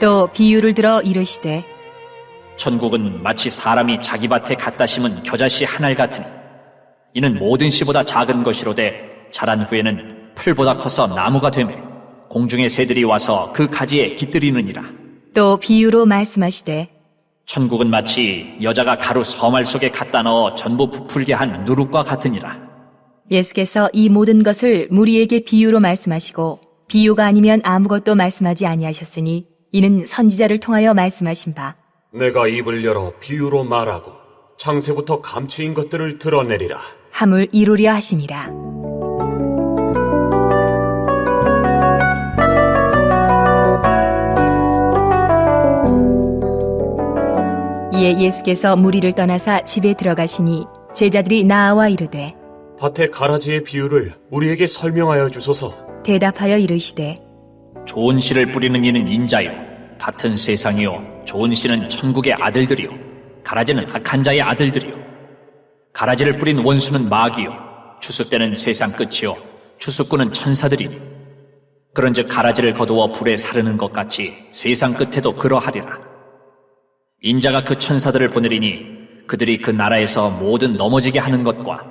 또 비유를 들어 이르시되 천국은 마치 사람이 자기 밭에 갖다 심은 겨자씨 한 알 같으니 이는 모든 씨보다 작은 것이로되 자란 후에는 풀보다 커서 나무가 되매 공중의 새들이 와서 그 가지에 깃들이느니라. 또 비유로 말씀하시되 천국은 마치 여자가 가루 서말 속에 갖다 넣어 전부 부풀게 한 누룩과 같으니라. 예수께서 이 모든 것을 무리에게 비유로 말씀하시고 비유가 아니면 아무것도 말씀하지 아니하셨으니 이는 선지자를 통하여 말씀하신 바 내가 입을 열어 비유로 말하고 창세부터 감추인 것들을 드러내리라. 함을 이루려 하심이라. 이에 예수께서 무리를 떠나사 집에 들어가시니 제자들이 나와 이르되 밭의 가라지의 비유를 우리에게 설명하여 주소서. 대답하여 이르시되 좋은 씨를 뿌리는 이는 인자요. 밭은 세상이요. 좋은 씨는 천국의 아들들이요. 가라지는 악한 자의 아들들이요. 가라지를 뿌린 원수는 마귀요. 추수 때는 세상 끝이요. 추수꾼은 천사들이니. 그런즉 가라지를 거두어 불에 사르는 것 같이 세상 끝에도 그러하리라. 인자가 그 천사들을 보내리니 그들이 그 나라에서 모든 넘어지게 하는 것과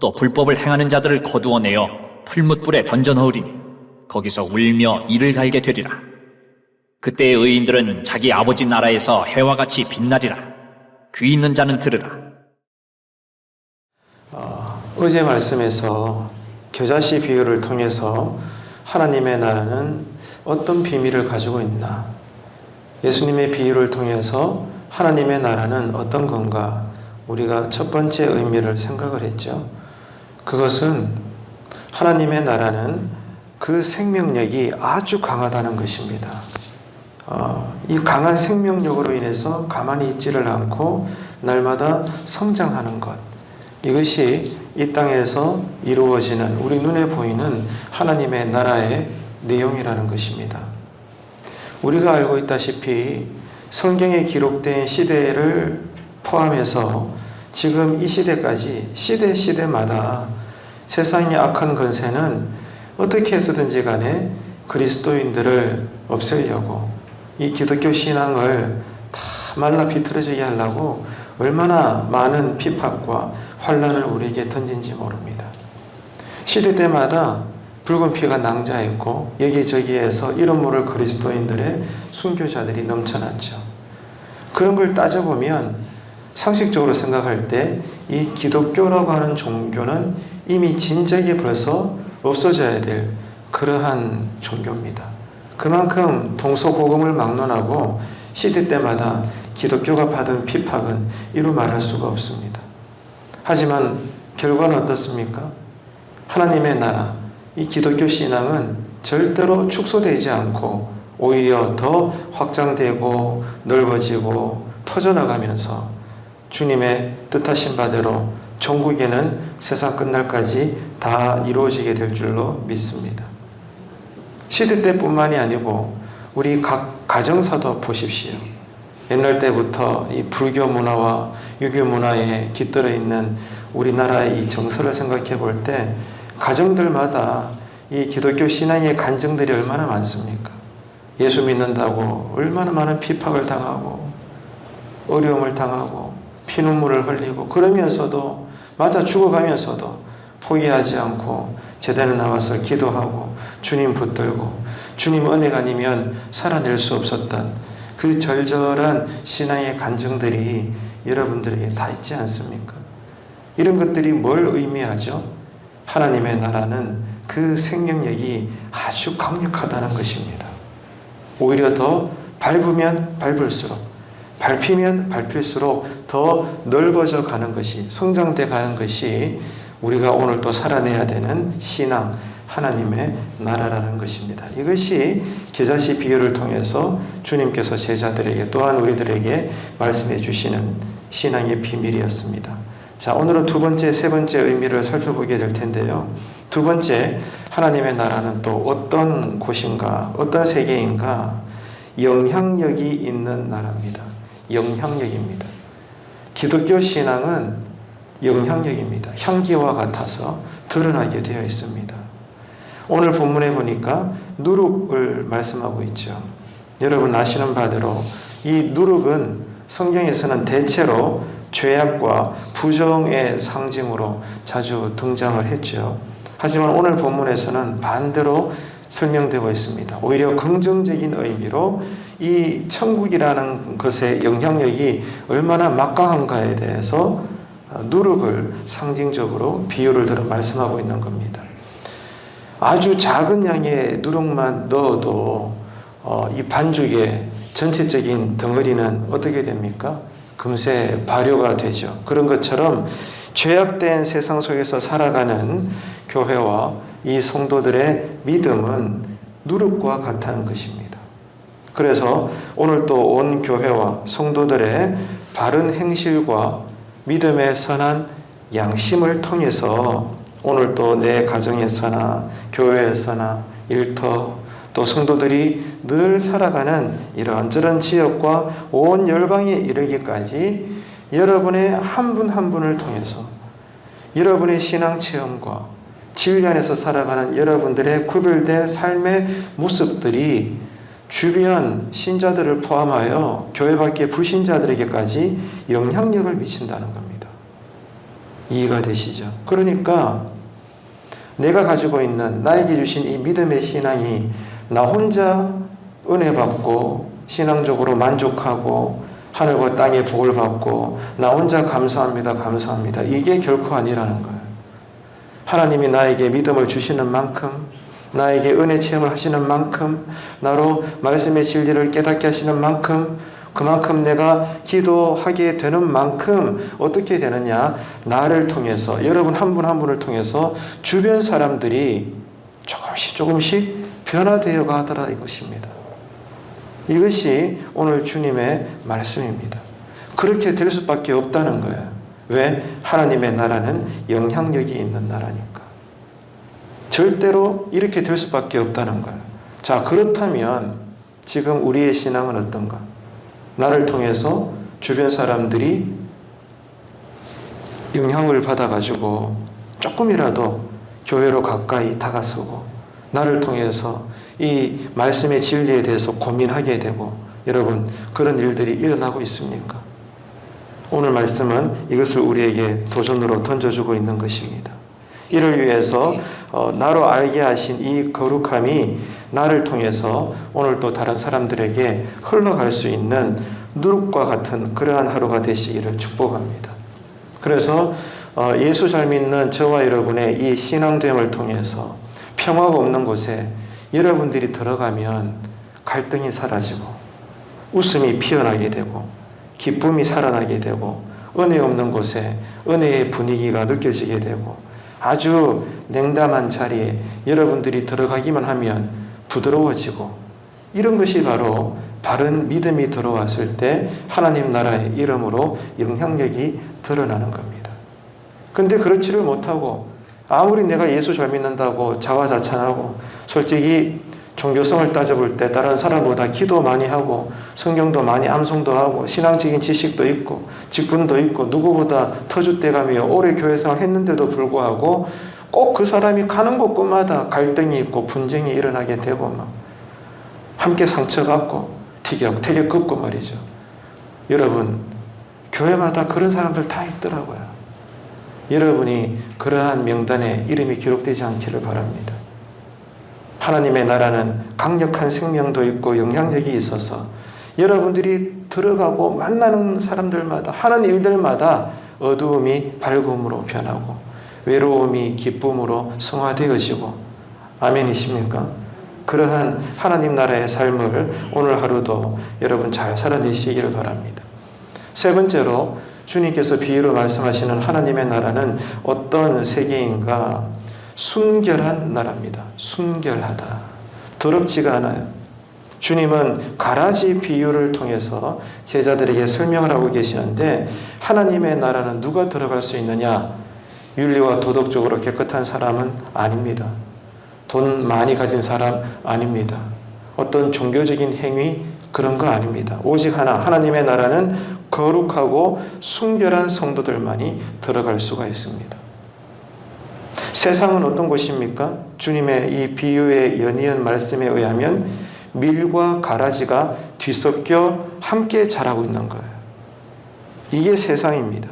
또 불법을 행하는 자들을 거두어내어 풀무불에 던져 넣으리니 거기서 울며 이를 갈게 되리라. 그때의 의인들은 자기 아버지 나라에서 해와 같이 빛나리라. 귀 있는 자는 들으라. 어제 말씀에서 겨자씨 비유를 통해서 하나님의 나라는 어떤 비밀을 가지고 있나? 예수님의 비유를 통해서 하나님의 나라는 어떤 건가? 우리가 첫 번째 의미를 생각을 했죠. 그것은 하나님의 나라는 그 생명력이 아주 강하다는 것입니다. 어, 이 강한 생명력으로 인해서 가만히 있지를 않고 날마다 성장하는 것. 이것이 이 땅에서 이루어지는 우리 눈에 보이는 하나님의 나라의 내용이라는 것입니다. 우리가 알고 있다시피 성경에 기록된 시대를 포함해서 지금 이 시대까지 시대 시대마다 세상의 악한 건세는 어떻게 해서든지 간에 그리스도인들을 없애려고 이 기독교 신앙을 다 말라 비틀어지게 하려고 얼마나 많은 핍박과 환란을 우리에게 던진지 모릅니다. 시대 때마다 붉은 피가 낭자했고 여기저기에서 이름 모를 그리스도인들의 순교자들이 넘쳐났죠. 그런 걸 따져보면 상식적으로 생각할 때 이 기독교라고 하는 종교는 이미 진작에 벌써 없어져야 될 그러한 종교입니다. 그만큼 동서고금을 막론하고 시대 때마다 기독교가 받은 핍박은 이루 말할 수가 없습니다. 하지만 결과는 어떻습니까? 하나님의 나라, 이 기독교 신앙은 절대로 축소되지 않고 오히려 더 확장되고 넓어지고 퍼져나가면서 주님의 뜻하신 바대로 종국에는 세상 끝날까지 다 이루어지게 될 줄로 믿습니다. 시대 때뿐만이 아니고 우리 각 가정사도 보십시오. 옛날 때부터 이 불교 문화와 유교 문화에 깃들어 있는 우리나라의 이 정서를 생각해 볼 때 가정들마다 이 기독교 신앙의 간증들이 얼마나 많습니까? 예수 믿는다고 얼마나 많은 핍박을 당하고 어려움을 당하고 피눈물을 흘리고 그러면서도 맞아 죽어가면서도 포기하지 않고 제대로 나와서 기도하고 주님 붙들고 주님 은혜가 아니면 살아낼 수 없었던 그 절절한 신앙의 간증들이 여러분들에게 다 있지 않습니까? 이런 것들이 뭘 의미하죠? 하나님의 나라는 그 생명력이 아주 강력하다는 것입니다. 오히려 더 밟으면 밟을수록 밟히면 밟힐수록 더 넓어져 가는 것이 성장돼 가는 것이 우리가 오늘 또 살아내야 되는 신앙 하나님의 나라라는 것입니다. 이것이 계자시 비유를 통해서 주님께서 제자들에게 또한 우리들에게 말씀해 주시는 신앙의 비밀이었습니다. 자, 오늘은 두 번째, 세 번째 의미를 살펴보게 될 텐데요. 두 번째, 하나님의 나라는 또 어떤 곳인가, 어떤 세계인가, 영향력이 있는 나라입니다. 영향력입니다. 기독교 신앙은 영향력입니다. 향기와 같아서 드러나게 되어 있습니다. 오늘 본문에 보니까 누룩을 말씀하고 있죠. 여러분 아시는 바대로 이 누룩은 성경에서는 대체로 죄악과 부정의 상징으로 자주 등장을 했죠. 하지만 오늘 본문에서는 반대로 설명되고 있습니다. 오히려 긍정적인 의미로 이 천국이라는 것의 영향력이 얼마나 막강한가에 대해서 누룩을 상징적으로 비유를 들어 말씀하고 있는 겁니다. 아주 작은 양의 누룩만 넣어도 어, 이 반죽의 전체적인 덩어리는 어떻게 됩니까? 금세 발효가 되죠. 그런 것처럼 죄악된 세상 속에서 살아가는 교회와 이 성도들의 믿음은 누룩과 같다는 것입니다. 그래서 오늘 또 온 교회와 성도들의 바른 행실과 믿음의 선한 양심을 통해서 오늘 또내 가정에서나 교회에서나 일터 또 성도들이 늘 살아가는 이런저런 지역과 온 열방에 이르기까지 여러분의 한 분한 분을 통해서 여러분의 신앙 체험과 진리 안에서 살아가는 여러분들의 구별된 삶의 모습들이 주변 신자들을 포함하여 교회 밖의 불신자들에게까지 영향력을 미친다는 겁니다. 이해가 되시죠? 그러니까 내가 가지고 있는 나에게 주신 이 믿음의 신앙이 나 혼자 은혜 받고 신앙적으로 만족하고 하늘과 땅의 복을 받고 나 혼자 감사합니다 감사합니다 이게 결코 아니라는 거예요 하나님이 나에게 믿음을 주시는 만큼 나에게 은혜 체험을 하시는 만큼 나로 말씀의 진리를 깨닫게 하시는 만큼 그만큼 내가 기도하게 되는 만큼 어떻게 되느냐 나를 통해서 여러분 한분한 분을 통해서 주변 사람들이 조금씩 조금씩 변화되어 가더라 이것입니다. 이것이 오늘 주님의 말씀입니다. 그렇게 될 수밖에 없다는 거예요. 왜? 하나님의 나라는 영향력이 있는 나라니까. 절대로 이렇게 될 수밖에 없다는 거예요. 자, 그렇다면 지금 우리의 신앙은 어떤가? 나를 통해서 주변 사람들이 영향을 받아가지고 조금이라도 교회로 가까이 다가서고 나를 통해서 이 말씀의 진리에 대해서 고민하게 되고 여러분 그런 일들이 일어나고 있습니까? 오늘 말씀은 이것을 우리에게 도전으로 던져주고 있는 것입니다. 이를 위해서 어, 나로 알게 하신 이 거룩함이 나를 통해서 오늘 또 다른 사람들에게 흘러갈 수 있는 누룩과 같은 그러한 하루가 되시기를 축복합니다. 그래서 어, 예수 잘 믿는 저와 여러분의 이 신앙됨을 통해서 평화가 없는 곳에 여러분들이 들어가면 갈등이 사라지고 웃음이 피어나게 되고 기쁨이 살아나게 되고 은혜 없는 곳에 은혜의 분위기가 느껴지게 되고 아주 냉담한 자리에 여러분들이 들어가기만 하면 부드러워지고 이런 것이 바로 바른 믿음이 들어왔을 때 하나님 나라의 이름으로 영향력이 드러나는 겁니다. 근데 그렇지를 못하고 아무리 내가 예수 잘 믿는다고 자화자찬하고 솔직히 종교성을 따져볼 때 다른 사람보다 기도 많이 하고 성경도 많이 암송도 하고 신앙적인 지식도 있고 직분도 있고 누구보다 터줏대감이요 오래 교회 생활 했는데도 불구하고 꼭 그 사람이 가는 곳곳마다 갈등이 있고 분쟁이 일어나게 되고 막 함께 상처받고 티격태격 긋고 말이죠. 여러분 교회마다 그런 사람들 다 있더라고요. 여러분이 그러한 명단에 이름이 기록되지 않기를 바랍니다. 하나님의 나라는 강력한 생명도 있고 영향력이 있어서 여러분들이 들어가고 만나는 사람들마다 하는 일들마다 어두움이 밝음으로 변하고 외로움이 기쁨으로 성화되어지고 아멘이십니까? 그러한 하나님 나라의 삶을 오늘 하루도 여러분 잘 살아내시기를 바랍니다. 세 번째로 주님께서 비유로 말씀하시는 하나님의 나라는 어떤 세계인가? 순결한 나라입니다. 순결하다. 더럽지가 않아요. 주님은 가라지 비유를 통해서 제자들에게 설명을 하고 계시는데 하나님의 나라는 누가 들어갈 수 있느냐? 윤리와 도덕적으로 깨끗한 사람은 아닙니다. 돈 많이 가진 사람 아닙니다. 어떤 종교적인 행위 그런 거 아닙니다. 오직 하나 하나님의 나라는 거룩하고 순결한 성도들만이 들어갈 수가 있습니다. 세상은 어떤 곳입니까? 주님의 이 비유의 연이은 말씀에 의하면 밀과 가라지가 뒤섞여 함께 자라고 있는 거예요. 이게 세상입니다.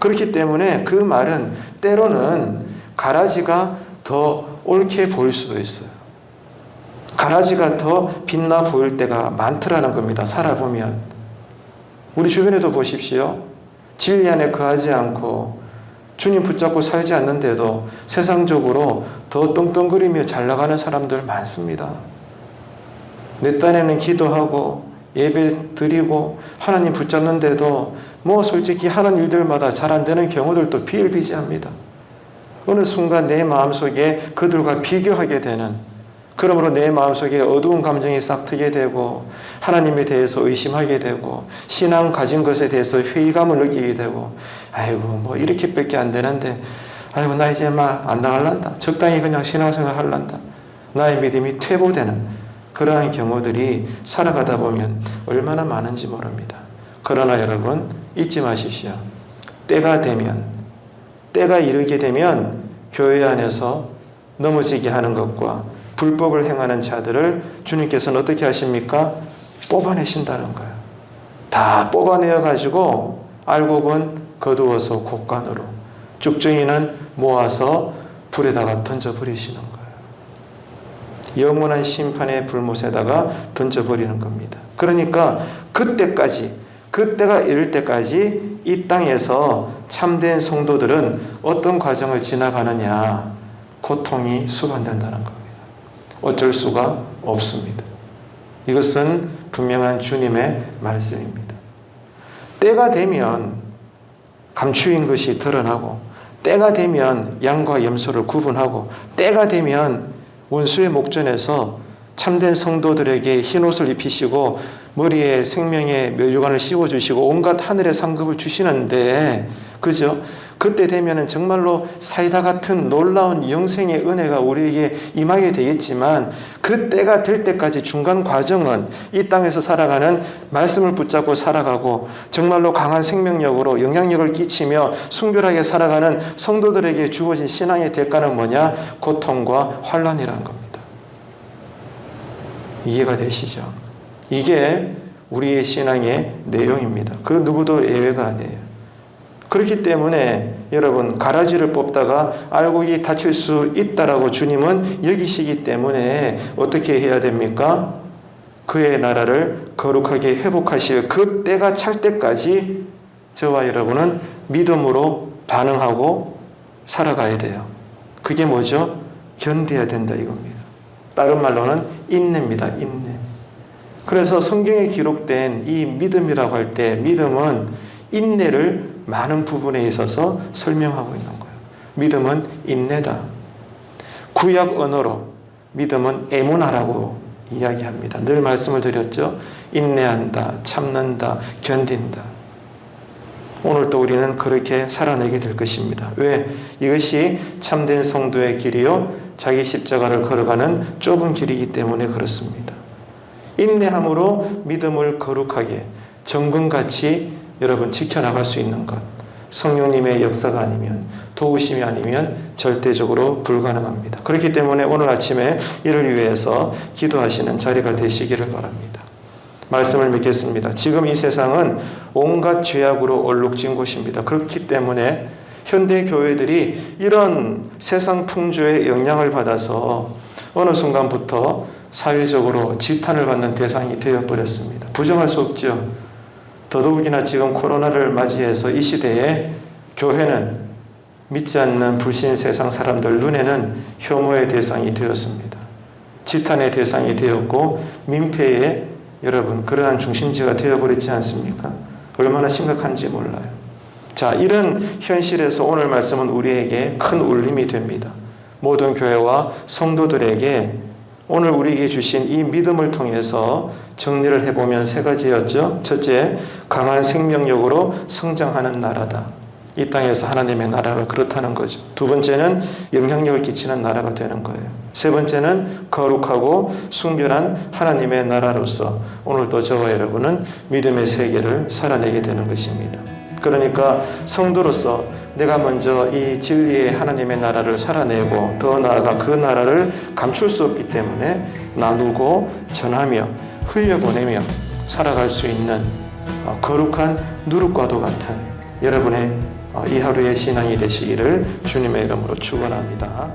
그렇기 때문에 그 말은 때로는 가라지가 더 옳게 보일 수도 있어요. 가라지가 더 빛나 보일 때가 많더라는 겁니다. 살아보면. 우리 주변에도 보십시오. 진리 안에 거하지 않고 주님 붙잡고 살지 않는데도 세상적으로 더 떵떵거리며 잘 나가는 사람들 많습니다. 내 딴에는 기도하고 예배 드리고 하나님 붙잡는데도 뭐 솔직히 하는 일들마다 잘 안 되는 경우들도 비일비재합니다. 어느 순간 내 마음속에 그들과 비교하게 되는 그러므로 내 마음속에 어두운 감정이 싹 트게 되고 하나님에 대해서 의심하게 되고 신앙 가진 것에 대해서 회의감을 느끼게 되고 아이고 뭐 이렇게밖에 안 되는데 아이고 나 이제 막 안 나갈란다. 적당히 그냥 신앙생활 할란다. 나의 믿음이 퇴보되는 그러한 경우들이 살아가다 보면 얼마나 많은지 모릅니다. 그러나 여러분 잊지 마십시오. 때가 되면 때가 이르게 되면 교회 안에서 넘어지게 하는 것과 불법을 행하는 자들을 주님께서는 어떻게 하십니까? 뽑아내신다는 거예요. 다 뽑아내어 가지고 알곡은 거두어서 곡간으로 쭉정이는 모아서 불에다가 던져버리시는 거예요. 영원한 심판의 불못에다가 던져버리는 겁니다. 그러니까 그때까지 그때가 이를 때까지 이 땅에서 참된 성도들은 어떤 과정을 지나가느냐 고통이 수반된다는 겁니다. 어쩔 수가 없습니다. 이것은 분명한 주님의 말씀입니다. 때가 되면 감추인 것이 드러나고 때가 되면 양과 염소를 구분하고 때가 되면 원수의 목전에서 참된 성도들에게 흰 옷을 입히시고 머리에 생명의 면류관을 씌워 주시고 온갖 하늘의 상급을 주시는데 그죠? 그때 되면은 정말로 사이다 같은 놀라운 영생의 은혜가 우리에게 임하게 되겠지만 그때가 될 때까지 중간 과정은 이 땅에서 살아가는 말씀을 붙잡고 살아가고 정말로 강한 생명력으로 영향력을 끼치며 순결하게 살아가는 성도들에게 주어진 신앙의 대가는 뭐냐? 고통과 환란이라는 겁니다. 이해가 되시죠? 이게 우리의 신앙의 내용입니다. 그 누구도 예외가 아니에요. 그렇기 때문에 여러분 가라지를 뽑다가 알곡이 다칠 수 있다라고 주님은 여기시기 때문에 어떻게 해야 됩니까? 그의 나라를 거룩하게 회복하실 그 때가 찰 때까지 저와 여러분은 믿음으로 반응하고 살아가야 돼요. 그게 뭐죠? 견뎌야 된다 이겁니다. 다른 말로는 인내입니다. 인내. 그래서 성경에 기록된 이 믿음이라고 할 때 믿음은 인내를 많은 부분에 있어서 설명하고 있는 거예요. 믿음은 인내다. 구약 언어로 믿음은 에모나라고 이야기합니다. 늘 말씀을 드렸죠. 인내한다, 참는다, 견딘다. 오늘도 우리는 그렇게 살아내게 될 것입니다. 왜? 이것이 참된 성도의 길이요. 자기 십자가를 걸어가는 좁은 길이기 때문에 그렇습니다. 인내함으로 믿음을 거룩하게 정금같이 여러분 지켜나갈 수 있는 것. 성령님의 역사가 아니면 도우심이 아니면 절대적으로 불가능합니다. 그렇기 때문에 오늘 아침에 이를 위해서 기도하시는 자리가 되시기를 바랍니다. 말씀을 믿겠습니다. 지금 이 세상은 온갖 죄악으로 얼룩진 곳입니다. 그렇기 때문에 현대 교회들이 이런 세상 풍조의 영향을 받아서 어느 순간부터 사회적으로 지탄을 받는 대상이 되어버렸습니다. 부정할 수 없죠. 더더욱이나 지금 코로나를 맞이해서 이 시대에 교회는 믿지 않는 불신 세상 사람들 눈에는 혐오의 대상이 되었습니다. 지탄의 대상이 되었고 민폐의 여러분 그러한 중심지가 되어버렸지 않습니까? 얼마나 심각한지 몰라요. 자, 이런 현실에서 오늘 말씀은 우리에게 큰 울림이 됩니다. 모든 교회와 성도들에게 오늘 우리에게 주신 이 믿음을 통해서 정리를 해보면 세 가지였죠. 첫째, 강한 생명력으로 성장하는 나라다. 이 땅에서 하나님의 나라가 그렇다는 거죠. 두 번째는 영향력을 끼치는 나라가 되는 거예요. 세 번째는 거룩하고 순결한 하나님의 나라로서 오늘도 저와 여러분은 믿음의 세계를 살아내게 되는 것입니다. 그러니까 성도로서 내가 먼저 이 진리의 하나님의 나라를 살아내고 더 나아가 그 나라를 감출 수 없기 때문에 나누고 전하며 흘려보내며 살아갈 수 있는 어, 거룩한 누룩과도 같은 여러분의 어, 이 하루의 신앙이 되시기를 주님의 이름으로 축원합니다.